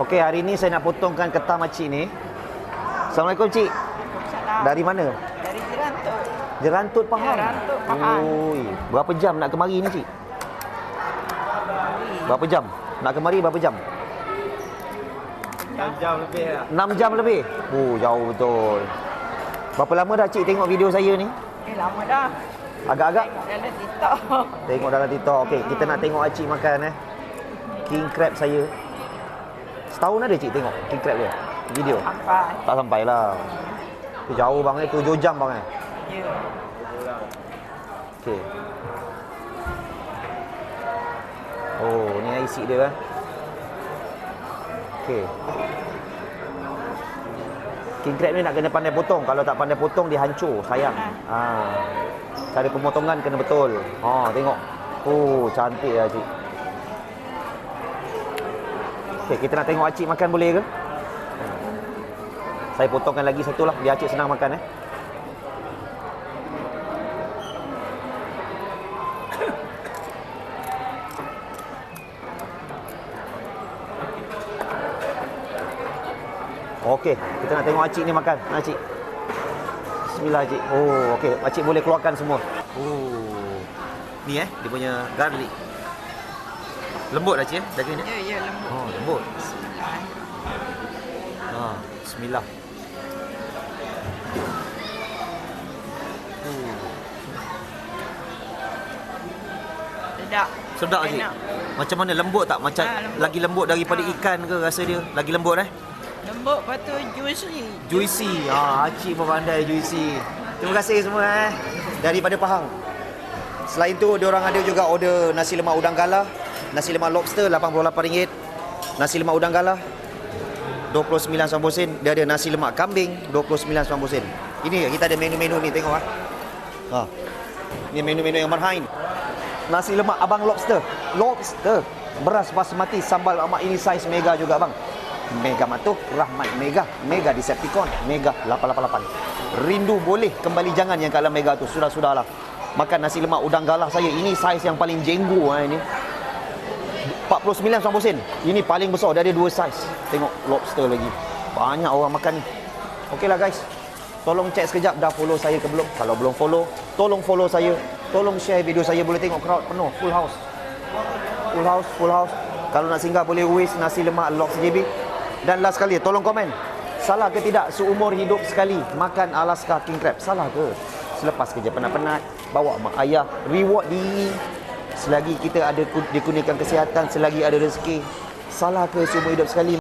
Okey, hari ni saya nak potongkan ketam makcik ni. Assalamualaikum cik. Salam. Dari mana? Dari Jerantuk. Jerantut Pahang. Jerantut Pahang. Oi, berapa jam nak kemari ni cik? Berapa jam? Nak kemari berapa jam? 6 jam lebih lah. 6 jam lebih. Oh, jauh betul. Berapa lama dah cik tengok video saya ni? Eh, lama dah. Agak-agak Dalam TikTok. tengok dalam TikTok. Okey, kita nak tengok acik makan eh. King crab saya. Setahun ada cik tengok king crab dia? Video. Sampai. Tak sampai lah. Tu jauh bang eh, 7 jam bang eh. Ya. Okey. Oh, ni isi dia eh. Okey. King crab ni nak kena pandai potong. Kalau tak pandai potong dia hancur, sayang. Ha. Cara pemotongan kena betul. Ha, tengok. Oh, cantik lah cik. Okey, kita nak tengok acik makan boleh ke? Saya potongkan lagi satu lah biar acik senang makan eh. Okey, kita nak tengok acik ni makan. Nak acik. Bismillah acik. Oh, okey. Acik boleh keluarkan semua. Oh. Ni eh, dia punya garlic. Lembut acik eh, daging dia. Ya, ya, lembut. Oh, lembut. Bismillah. Ha, bismillah. Oh, Sedap. sedap. Enak. Macam mana lembut tak? Macam Ah, lembut. lagi lembut daripada Ah. ikan ke rasa dia? Lagi lembut eh? Lembut, lepas tu juicy. Juicy. Ha, acik pun pandai juicy. Terima kasih semua eh. Daripada Pahang. Selain tu, dia orang ada juga order nasi lemak udang galah, nasi lemak lobster RM88, nasi lemak udang galah RM29.90 sen. Dia ada nasi lemak kambing RM29.90 sen. Ini kita ada menu-menu ni tengok ah. Ha. Ini menu-menu yang marhain. Nasi lemak abang lobster. Lobster. Beras basmati sambal amak ini saiz mega juga bang. Mega Matuh, Rahmat Mega, Mega Decepticon, Mega 888. Rindu boleh, kembali jangan yang kat dalam Mega tu. Sudah-sudahlah. Makan nasi lemak udang galah saya. Ini saiz yang paling jenggu ha, ini. 49.90 sen. Ini paling besar. Dia ada dua saiz. Tengok lobster lagi. Banyak orang makan ni. Okeylah guys. Tolong cek sekejap dah follow saya ke belum. Kalau belum follow, tolong follow saya. Tolong share video saya. Boleh tengok crowd penuh. Full house. Full house, full house. Kalau nak singgah boleh waste nasi lemak lok CJB. Dan last sekali, tolong komen. Salah ke tidak seumur hidup sekali makan Alaska King Crab? Salah ke? Selepas kerja penat-penat, bawa mak ayah, reward diri. Selagi kita ada dikurniakan kesihatan, selagi ada rezeki. Salah ke seumur hidup sekali